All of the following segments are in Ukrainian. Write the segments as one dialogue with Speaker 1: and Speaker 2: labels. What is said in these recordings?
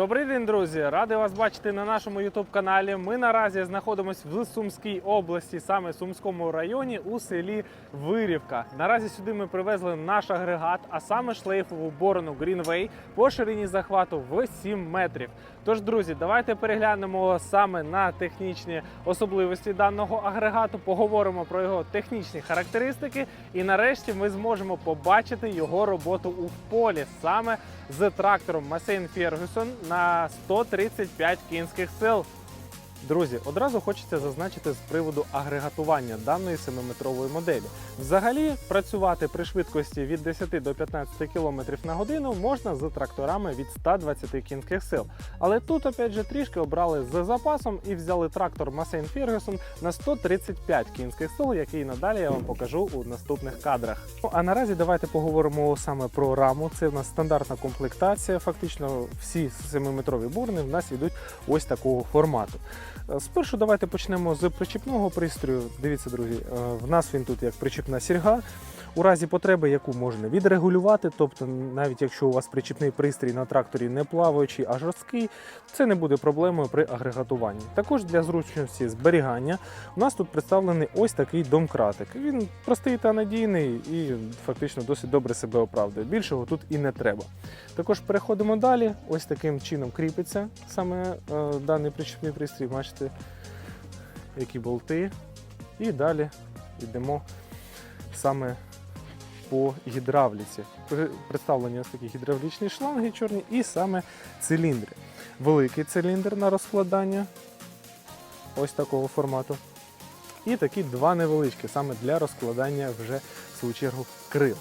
Speaker 1: Добрий день, друзі! Радий вас бачити на нашому youtube каналі. Ми наразі знаходимося в Сумській області, саме Сумському районі, у селі Вирівка. Наразі сюди ми привезли наш агрегат, а саме шлейфову борону Greenway по ширині захвату в 7 метрів. Тож, друзі, давайте переглянемо саме на технічні особливості даного агрегату, поговоримо про його технічні характеристики, і нарешті ми зможемо побачити його роботу у полі саме з трактором Масейн Фергюсон на 135 кінських сил. Друзі, одразу хочеться зазначити з приводу агрегатування даної 7-метрової моделі. Взагалі, працювати при швидкості від 10 до 15 км на годину можна з тракторами від 120 кінських сил. Але тут, опять же, трішки обрали з запасом і взяли трактор Масейн Фергюсон на 135 кінських сил, який надалі я вам покажу у наступних кадрах. Ну, а наразі давайте поговоримо саме про раму. Це в нас стандартна комплектація. Фактично, всі 7-метрові бурни в нас йдуть ось такого формату. Е, Спершу давайте почнемо з причіпного пристрою. Дивіться, друзі, е, в нас він тут як причіпна сірга. У разі потреби, яку можна відрегулювати, тобто навіть якщо у вас причіпний пристрій на тракторі не плаваючий, а жорсткий, це не буде проблемою при агрегатуванні. Також для зручності зберігання у нас тут представлений ось такий домкратик. Він простий та надійний і фактично досить добре себе оправдує. Більшого тут і не треба. Також переходимо далі. Ось таким чином кріпиться саме е, даний причіпний пристрій. Бачите, які болти. І далі йдемо саме по гідравліці. Представлені ось такі гідравлічні шланги чорні і саме циліндри. Великий циліндр на розкладання ось такого формату. І такі два невеличкі, саме для розкладання вже в свою чергу крил.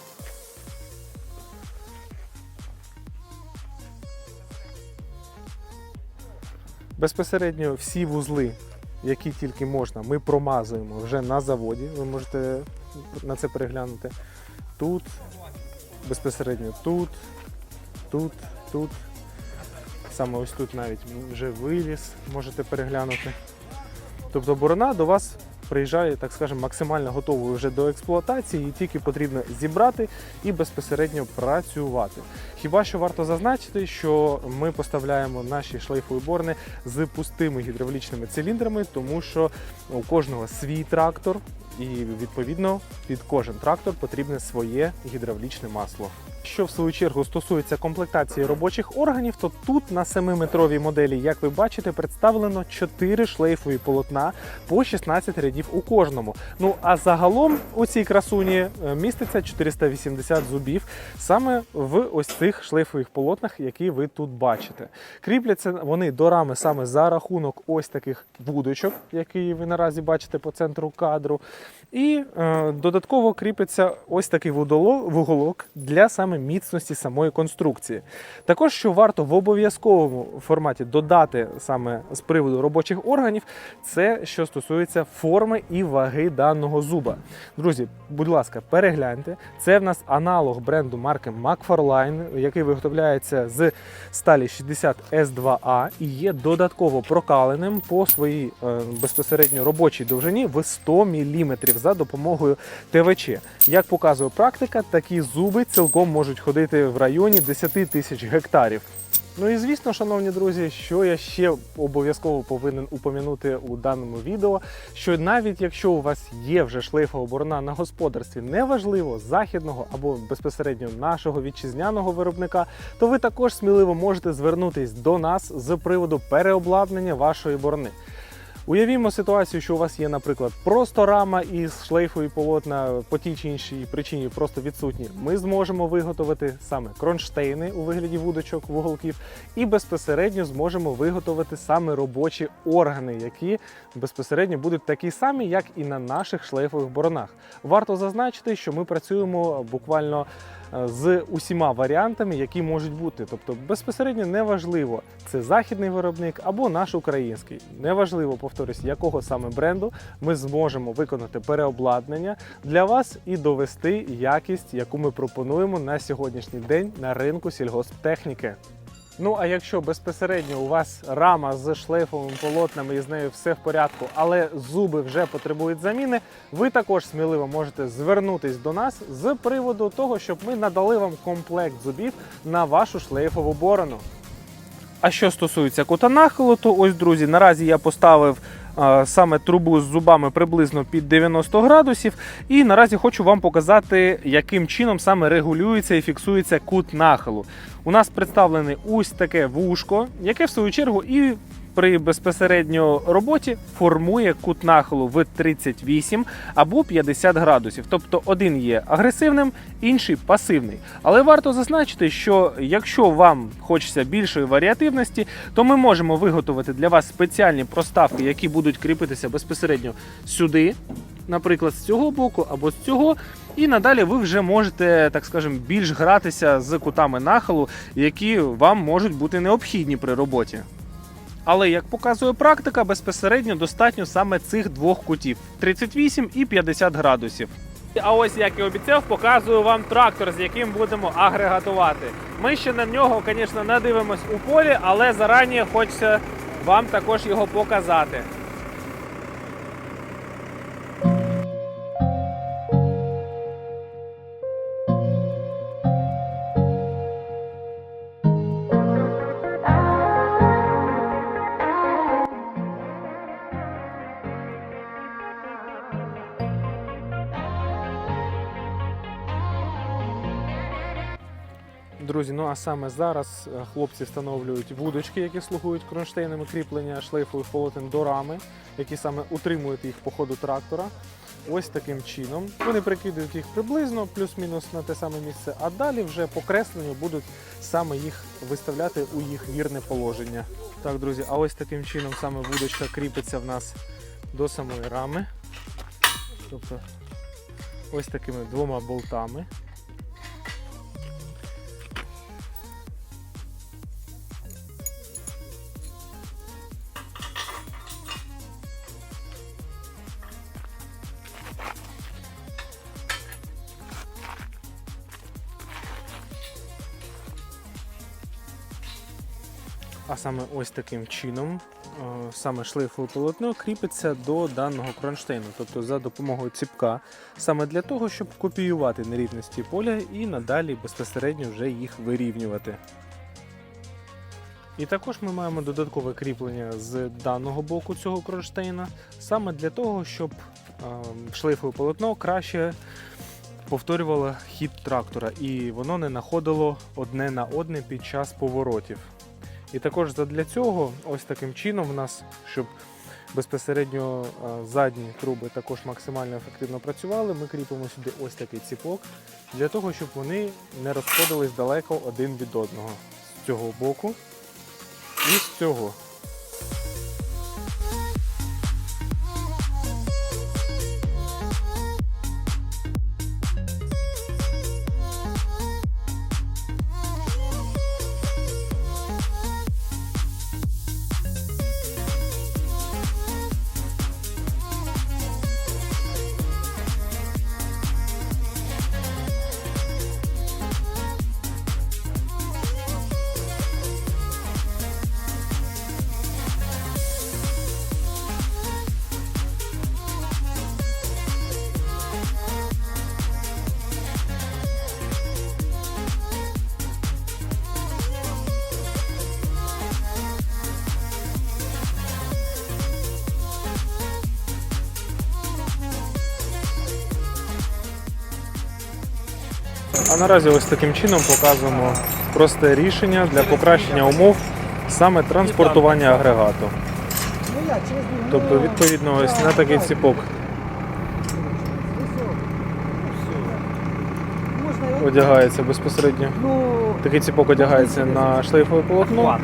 Speaker 1: Безпосередньо всі вузли, які тільки можна, ми промазуємо вже на заводі. Ви можете на це переглянути. Тут, безпосередньо тут, тут, тут. Саме ось тут навіть вже виліз, можете переглянути. Тобто борона до вас приїжджає, так скажемо, максимально готовою вже до експлуатації, її тільки потрібно зібрати і безпосередньо працювати. Хіба що варто зазначити, що ми поставляємо наші шлейфові борни з пустими гідравлічними циліндрами, тому що у кожного свій трактор, і відповідно під кожен трактор потрібне своє гідравлічне масло. Що в свою чергу стосується комплектації робочих органів, то тут на 7-метровій моделі, як ви бачите, представлено 4 шлейфові полотна по 16 рядів у кожному. Ну а загалом у цій красуні е, міститься 480 зубів саме в ось цих шлейфових полотнах, які ви тут бачите. Кріпляться вони до рами саме за рахунок ось таких вудочок, які ви наразі бачите по центру кадру. І е, додатково кріпиться ось такий вуголо- вуголок для саме міцності самої конструкції. Також, що варто в обов'язковому форматі додати саме з приводу робочих органів, це що стосується форми і ваги даного зуба. Друзі, будь ласка, перегляньте. Це в нас аналог бренду марки McFarlane, який виготовляється з сталі 60 S2A і є додатково прокаленим по своїй е, безпосередньо робочій довжині в 100 мм за допомогою ТВЧ. Як показує практика, такі зуби цілком можуть ходити в районі 10 тисяч гектарів. Ну і звісно, шановні друзі, що я ще обов'язково повинен упомянути у даному відео, що навіть якщо у вас є вже шлейфова борона на господарстві, неважливо західного або безпосередньо нашого вітчизняного виробника, то ви також сміливо можете звернутись до нас з приводу переобладнання вашої борни. Уявімо ситуацію, що у вас є, наприклад, просто рама із шлейфові полотна по тій чи іншій причині просто відсутні. Ми зможемо виготовити саме кронштейни у вигляді вудочок, вуголків, і безпосередньо зможемо виготовити саме робочі органи, які безпосередньо будуть такі самі, як і на наших шлейфових боронах. Варто зазначити, що ми працюємо буквально е, з усіма варіантами, які можуть бути. Тобто безпосередньо неважливо, це західний виробник або наш український. Неважливо, повторюсь, якого саме бренду ми зможемо виконати переобладнання для вас і довести якість, яку ми пропонуємо на сьогоднішній день на ринку сільгосптехніки. Ну а якщо безпосередньо у вас рама з шлейфовими полотнами і з нею все в порядку, але зуби вже потребують заміни, ви також сміливо можете звернутись до нас з приводу того, щоб ми надали вам комплект зубів на вашу шлейфову борону. А що стосується кута нахилу, то ось, друзі, наразі я поставив саме трубу з зубами приблизно під 90 градусів. І наразі хочу вам показати, яким чином саме регулюється і фіксується кут нахилу. У нас представлене ось таке вушко, яке в свою чергу і при безпосередньо роботі формує кут нахилу в 38 або 50 градусів. Тобто один є агресивним, інший пасивний. Але варто зазначити, що якщо вам хочеться більшої варіативності, то ми можемо виготовити для вас спеціальні проставки, які будуть кріпитися безпосередньо сюди, наприклад, з цього боку або з цього. І надалі ви вже можете, так скажемо, більш гратися з кутами нахилу, які вам можуть бути необхідні при роботі. Але як показує практика, безпосередньо достатньо саме цих двох кутів 38 і 50 градусів. А ось як і обіцяв, показую вам трактор, з яким будемо агрегатувати. Ми ще на нього, звісно, не дивимось у полі, але зарані хочеться вам також його показати. Друзі, ну а саме зараз е, хлопці встановлюють вудочки, які слугують кронштейнами кріплення шлейфових полотен до рами, які саме утримують їх по ходу трактора. Ось таким чином. Вони прикидують їх приблизно, плюс-мінус на те саме місце, а далі вже по кресленню будуть саме їх виставляти у їх вірне положення. Так, друзі, а ось таким чином саме вудочка кріпиться в нас до самої рами. Тобто ось такими двома болтами. А саме ось таким чином е, саме шлейфове полотно кріпиться до даного кронштейну, тобто за допомогою ціпка, саме для того, щоб копіювати нерівності поля і надалі безпосередньо вже їх вирівнювати. І також ми маємо додаткове кріплення з даного боку цього кронштейна, саме для того, щоб е, шлейфове полотно краще повторювало хід трактора і воно не находило одне на одне під час поворотів. І також для цього, ось таким чином, в нас, щоб безпосередньо задні труби також максимально ефективно працювали, ми кріпимо сюди ось такий ціпок, для того, щоб вони не розходились далеко один від одного з цього боку і з цього. А наразі ось таким чином показуємо просте рішення для покращення умов саме транспортування агрегату. Тобто, відповідно, ось на такий ціпок одягається безпосередньо. Такий ціпок одягається на шлейфове полотно.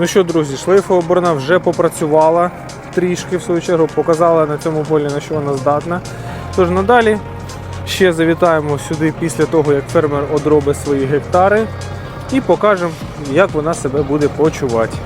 Speaker 1: Ну що, друзі, шлейфова борона вже попрацювала трішки, в свою чергу, показала на цьому полі, на що вона здатна. Тож надалі ще завітаємо сюди після того, як фермер одробить свої гектари, і покажемо, як вона себе буде почувати.